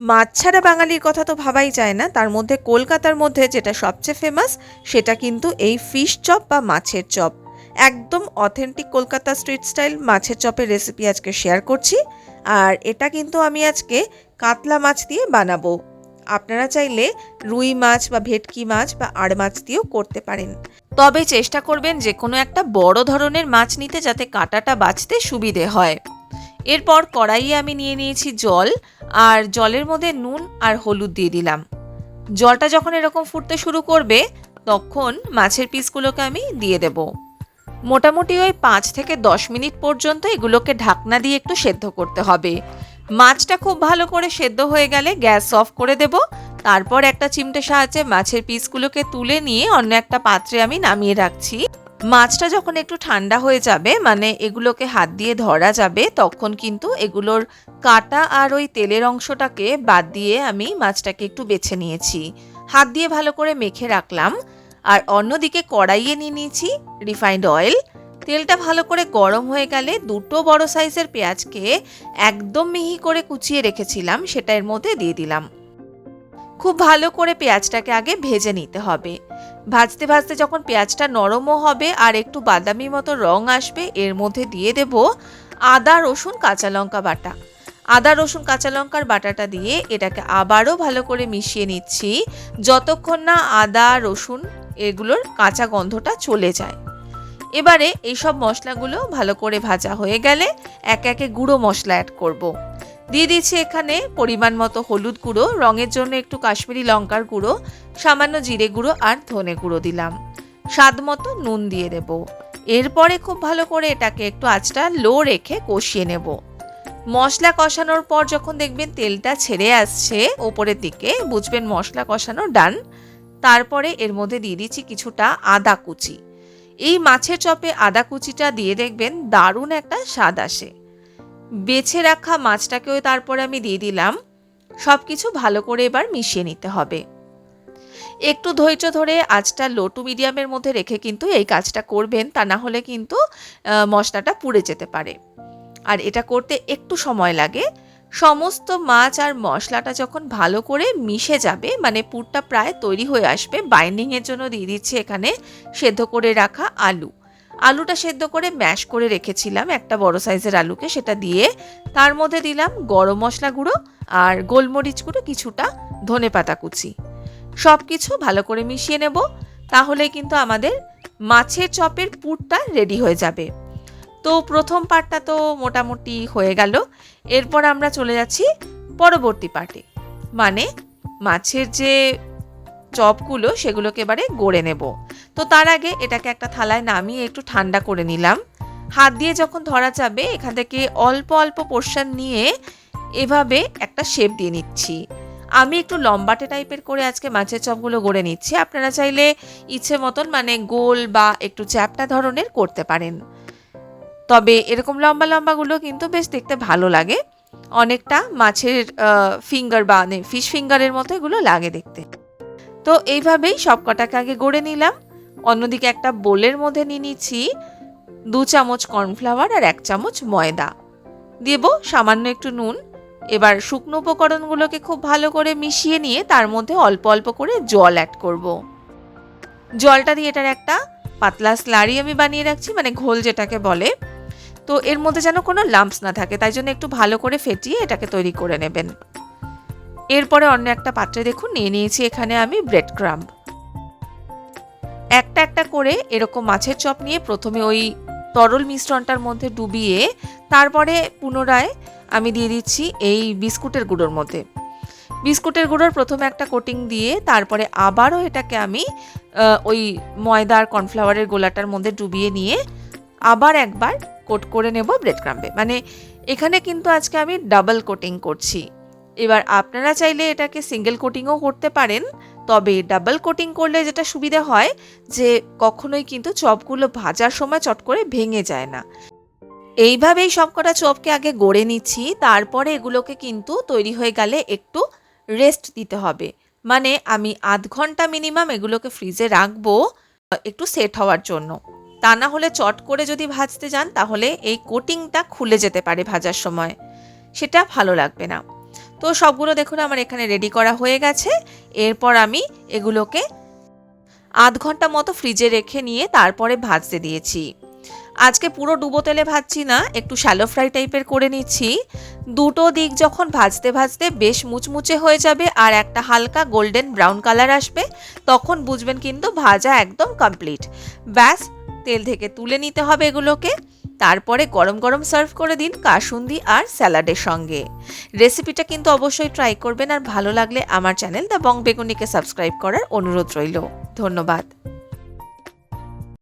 মাছ ছাড়া বাঙালির কথা তো ভাবাই যায় না। তার মধ্যে কলকাতার মধ্যে যেটা সবচেয়ে ফেমাস সেটা কিন্তু এই ফিশ চপ বা মাছের চপ একদম অথেন্টিক কলকাতা স্ট্রিট স্টাইল মাছের চপের রেসিপি আজকে শেয়ার করছি। আর এটা কিন্তু আমি আজকে কাতলা মাছ দিয়ে বানাবো। আপনারা চাইলে রুই মাছ বা ভেটকি মাছ বা আড় মাছ দিয়েও করতে পারেন। তবে চেষ্টা করবেন যে কোনো একটা বড় ধরনের মাছ নিতে যাতে কাঁটাটা বাছতে সুবিধে হয়। এরপর কড়াইয়ে আমি নিয়ে নিয়েছি জল, আর জলের মধ্যে নুন আর হলুদ দিয়ে দিলাম। জলটা যখন এরকম ফুটতে শুরু করবে, তখন মাছের পিসগুলোকে আমি দিয়ে দেব। মোটামুটি ওই পাঁচ থেকে দশ মিনিট পর্যন্ত এগুলোকে ঢাকনা দিয়ে একটু সেদ্ধ করতে হবে। মাছটা খুব ভালো করে সেদ্ধ হয়ে গেলে গ্যাস অফ করে দেব। তারপর একটা চিমটে সাহায্যে মাছের পিসগুলোকে তুলে নিয়ে অন্য একটা পাত্রে আমি নামিয়ে রাখছি। মাছটা যখন একটু ঠান্ডা হয়ে যাবে মানে এগুলোকে হাত দিয়ে ধরা যাবে, তখন কিন্তু এগুলোর কাটা আর ওই তেলের অংশটাকে বাদ দিয়ে আমি মাছটাকে একটু বেছে নিয়েছি। হাত দিয়ে ভালো করে মেখে রাখলাম। আর অন্যদিকে কড়াইয়ে নিয়ে নিয়েছি রিফাইন্ড অয়েল তেলটা ভালো করে গরম হয়ে গেলে দুটো বড় সাইজের পেঁয়াজকে একদম মিহি করে কুচিয়ে রেখেছিলাম, সেটা এর মধ্যে দিয়ে দিলাম। খুব ভালো করে পেঁয়াজটাকে আগে ভেজে নিতে হবে। ভাজতে ভাজতে যখন পেঁয়াজটা নরমও হবে আর একটু বাদামি মতো রং আসবে, এর মধ্যে দিয়ে দেব আদা, রসুন, কাঁচা লঙ্কা বাটা আদা, রসুন, কাঁচা লঙ্কার বাটাটা দিয়ে এটাকে আবারও ভালো করে মিশিয়ে নিচ্ছি যতক্ষণ না আদা, রসুন এগুলোর কাঁচা গন্ধটা চলে যায় এবারে এইসব মশলাগুলো ভালো করে ভাজা হয়ে গেলে এক একে গুঁড়ো মশলা অ্যাড করব। দিয়ে দিচ্ছি এখানে পরিমাণ মতো হলুদ গুঁড়ো, রঙের জন্য একটু কাশ্মীরি লঙ্কার গুঁড়ো, সামান্য জিরে গুঁড়ো আর ধনে গুঁড়ো দিলাম। স্বাদ মতো নুন দিয়ে দেব। এরপরে খুব ভালো করে এটাকে একটু আঁচটা লো রেখে কষিয়ে নেব। মশলা কষানোর পর যখন দেখবেন তেলটা ছেড়ে আসছে ওপরের দিকে, বুঝবেন মশলা কষানো ডান। তারপরে এর মধ্যে দিয়ে দিচ্ছি কিছুটা আদা কুচি। এই মাছের চপে আদা কুচিটা দিয়ে দেখবেন দারুণ একটা স্বাদ আসে। বেছে রাখা মাছটাকেও তারপরে আমি দিয়ে দিলাম। সব কিছু ভালো করে এবার মিশিয়ে নিতে হবে। একটু ধৈর্য ধরে আঁচটা লো টু মিডিয়ামের মধ্যে রেখে কিন্তু এই কাজটা করবেন, তা না হলে কিন্তু মশলাটা পুড়ে যেতে পারে। আর এটা করতে একটু সময় লাগে। সমস্ত মাছ আর মশলাটা যখন ভালো করে মিশে যাবে মানে পুরটা প্রায় তৈরি হয়ে আসবে, বাইন্ডিংয়ের জন্য দিয়ে দিচ্ছে এখানে সেদ্ধ করে রাখা আলু। আলুটা সেদ্ধ করে ম্যাশ করে রেখেছিলাম একটা বড় সাইজের আলুকে, সেটা দিয়ে তার মধ্যে দিলাম গরম মশলা গুঁড়ো আর গোলমরিচ গুঁড়ো, কিছুটা ধনে পাতা কুচি। সব কিছু ভালো করে মিশিয়ে নেব, তাহলে কিন্তু আমাদের মাছের চপের পুরটা রেডি হয়ে যাবে। তো প্রথম পার্টটা তো মোটামুটি হয়ে গেল, এরপর আমরা চলে যাচ্ছি পরবর্তী পার্টে মানে মাছের যে চপগুলো, সেগুলোকে এবারে গড়ে নেব। তো তার আগে এটাকে একটা থালায় নামিয়ে একটু ঠান্ডা করে নিলাম। হাত দিয়ে যখন ধরা যাবে, এখান থেকে অল্প অল্প পোর্শন নিয়ে এভাবে একটা শেপ দিয়ে নিচ্ছি। আমি একটু লম্বাটে টাইপের করে আজকে মাছের চপগুলো গড়ে নিচ্ছি। আপনারা চাইলে ইচ্ছে মতন মানে গোল বা একটু চ্যাপটা ধরনের করতে পারেন। তবে এরকম লম্বা, লম্বাগুলো কিন্তু বেশ দেখতে ভালো লাগে। অনেকটা মাছের ফিঙ্গার বা ফিশ ফিঙ্গারের মতো এগুলো লাগে দেখতে। তো এইভাবেই সব কটাকে আগে গড়ে নিলাম। অন্যদিকে একটা বোলের মধ্যে নিয়ে নিচ্ছি দু চামচ কর্নফ্লাওয়ার আর এক চামচ ময়দা। দেব সামান্য একটু নুন। এবার শুকনো উপকরণগুলোকে খুব ভালো করে মিশিয়ে নিয়ে তার মধ্যে অল্প অল্প করে জল অ্যাড করব। জলটা দিয়ে এটার একটা পাতলা স্লারি আমি বানিয়ে রাখছি মানে ঘোল যেটাকে বলে। তো এর মধ্যে যেন কোনো লাম্পস না থাকে, তাই জন্য একটু ভালো করে ফেটিয়ে এটাকে তৈরি করে নেবেন। এরপরে অন্য একটা পাত্রে দেখুন, নিয়ে নিয়েছি এখানে আমি ব্রেড ক্রাম্ব একটা একটা করে এরকম মাছের চপ নিয়ে প্রথমে ওই তরল মিশ্রণটার মধ্যে ডুবিয়ে তারপরে পুনরায় আমি দিয়ে দিচ্ছি এই বিস্কুটের গুঁড়োর মধ্যে। বিস্কুটের গুঁড়োর প্রথমে একটা কোটিং দিয়ে তারপরে আবারও এটাকে আমি ওই ময়দা আর কর্নফ্লাওয়ারের গোলাটার মধ্যে ডুবিয়ে নিয়ে আবার একবার কোট করে নেব ব্রেড ক্রাম্বে মানে এখানে কিন্তু আজকে আমি ডাবল কোটিং করছি। এবার আপনারা চাইলে এটাকে সিঙ্গেল কোটিংও করতে পারেন। তবে ডাবল কোটিং করলে যেটা সুবিধা হয় যে কখনোই কিন্তু চপগুলো ভাজার সময় চট করে ভেঙে যায় না। এইভাবেই সবকটা চপকে আগে গড়ে নিচ্ছি, তারপরে এগুলোকে কিন্তু তৈরি হয়ে গেলে একটু রেস্ট দিতে হবে। মানে আমি আধ ঘণ্টা মিনিমাম এগুলোকে ফ্রিজে রাখব, একটু সেট হওয়ার জন্য। তা না হলে চট করে যদি ভাজতে যান, তাহলে এই কোটিংটা খুলে যেতে পারে ভাজার সময়। সেটা ভালো লাগবে না। তো সবগুলো দেখুন আমার এখানে রেডি করা হয়ে গেছে। এরপর আমি এগুলোকে আধ ঘণ্টা মতো ফ্রিজে রেখে নিয়ে তারপরে ভাজতে দিয়েছি। আজকে পুরো ডুবো তেলে ভাজছি না, একটু শ্যালো ফ্রাই টাইপের করে নিচ্ছি। দুটো দিক যখন ভাজতে ভাজতে বেশ মুচমুচে হয়ে যাবে আর একটা হালকা গোল্ডেন ব্রাউন কালার আসবে, তখন বুঝবেন কিন্তু ভাজা একদম কমপ্লিট ব্যাস, তেল থেকে তুলে নিতে হবে এগুলোকে। তারপরে গরম গরম সার্ভ করে দিন কাসুন্দি আর স্যালাডের সঙ্গে। রেসিপিটা কিন্তু অবশ্যই ট্রাই করবেন আর ভালো লাগলে আমার চ্যানেল দ্য বং বেগুনিকে সাবস্ক্রাইব করার অনুরোধ রইল। ধন্যবাদ।